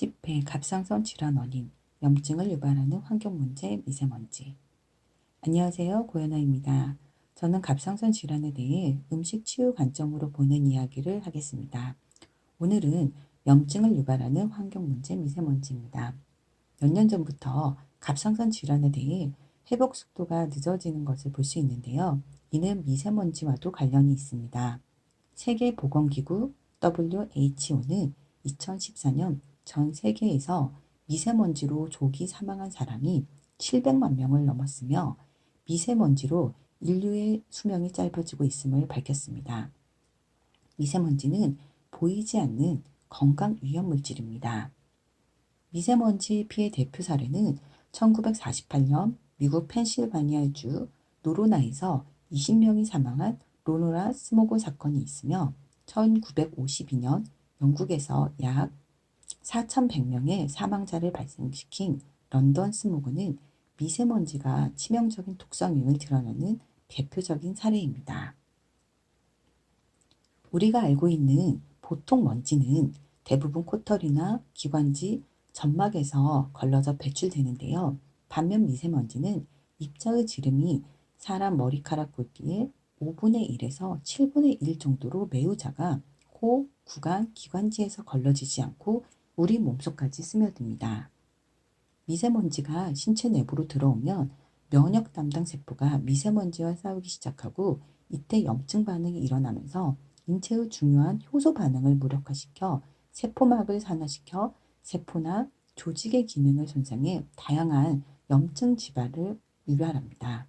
10회 갑상선 질환 원인, 염증을 유발하는 환경 문제 미세먼지. 안녕하세요. 고현아입니다. 저는 갑상선 질환에 대해 음식 치유 관점으로 보는 이야기를 하겠습니다. 오늘은 염증을 유발하는 환경 문제 미세먼지입니다. 몇 년 전부터 갑상선 질환에 대해 회복 속도가 늦어지는 것을 볼 수 있는데요. 이는 미세먼지와도 관련이 있습니다. 세계보건기구 WHO는 2014년 전 세계에서 미세먼지로 조기 사망한 사람이 700만 명을 넘었으며 미세먼지로 인류의 수명이 짧아지고 있음을 밝혔습니다. 미세먼지는 보이지 않는 건강 위험 물질입니다. 미세먼지 피해 대표 사례는 1948년 미국 펜실바니아주 노로나에서 20명이 사망한 로노라 스모그 사건이 있으며 1952년 영국에서 약 4,100명의 사망자를 발생시킨 런던 스모그는 미세먼지가 치명적인 독성임을 드러내는 대표적인 사례입니다. 우리가 알고 있는 보통 먼지는 대부분 코털이나 기관지, 점막에서 걸러져 배출되는데요. 반면 미세먼지는 입자의 지름이 사람 머리카락 굵기의 5분의 1에서 7분의 1 정도로 매우 작아 코, 구강, 기관지에서 걸러지지 않고 우리 몸속까지 스며듭니다. 미세먼지가 신체 내부로 들어오면 면역 담당 세포가 미세먼지와 싸우기 시작하고 이때 염증 반응이 일어나면서 인체의 중요한 효소 반응을 무력화시켜 세포막을 산화시켜 세포나 조직의 기능을 손상해 다양한 염증 지발을 유발합니다.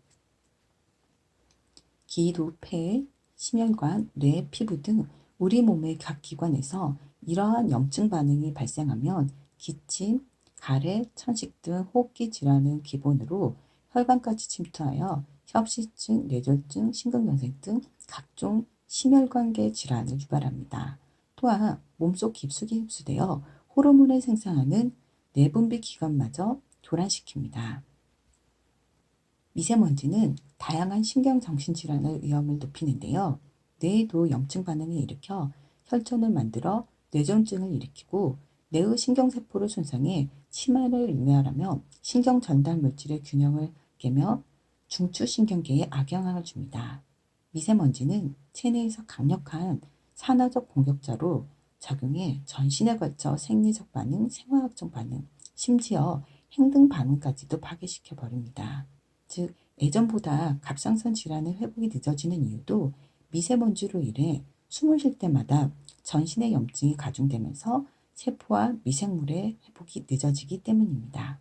기도, 폐, 심혈관, 뇌, 피부 등 우리 몸의 각 기관에서 이러한 염증 반응이 발생하면 기침, 가래, 천식 등 호흡기 질환을 기본으로 혈관까지 침투하여 협시증, 뇌졸중, 심근경색 등 각종 심혈관계 질환을 유발합니다. 또한 몸속 깊숙이 흡수되어 호르몬을 생산하는 내분비 기관마저 교란시킵니다. 미세먼지는 다양한 신경정신질환의 위험을 높이는데요. 뇌에도 염증 반응을 일으켜 혈전을 만들어 뇌전증을 일으키고 뇌의 신경세포를 손상해 치매를 유발하며 신경 전달 물질의 균형을 깨며 중추신경계에 악영향을 줍니다. 미세먼지는 체내에서 강력한 산화적 공격자로 작용해 전신에 걸쳐 생리적 반응, 생화학적 반응, 심지어 행동 반응까지도 파괴시켜 버립니다. 즉, 예전보다 갑상선 질환의 회복이 늦어지는 이유도 미세먼지로 인해 숨을 쉴 때마다 전신의 염증이 가중되면서 세포와 미생물의 회복이 늦어지기 때문입니다.